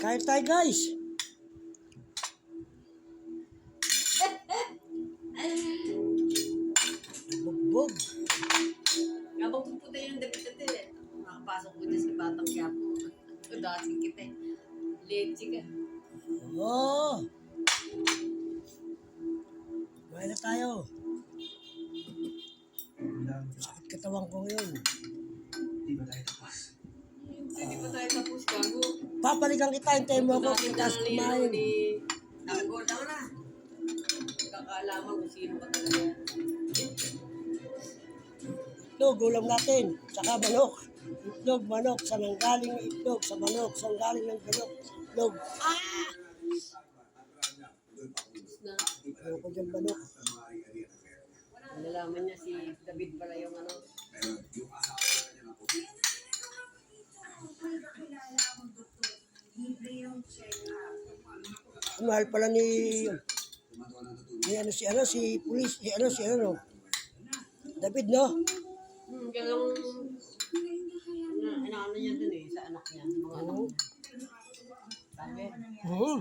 Kain tayo guys. Bugbog. Habang pupunta yung damit natin eh. Makapasok ko dyan sa batang kiyapo. Udasin kita eh. Leche ka. Oo. Oh. Kumain na tayo. Sakit katawan ko ngayon. Hindi pa tayo tapos gago. Papalikan kita, hintayin mo ako lang kumain. Nakagol na na. Kakalaman kung sino ka talaga. Itlog, ulam natin. Saka manok. Itlog, manok. Sa nanggaling ng itlog. Sa manok. Sa nanggaling ng manok. Itlog. Ah! Na. Ayoko dyan manok. Nalaman niya si David pala yung ano. Mahal pala ni... Ni ano si ano si pulis si ano si ano David no Hmm, ganun... Ano, ano niya dun eh, sa anak niya. Mga niya. Sabi, hmm.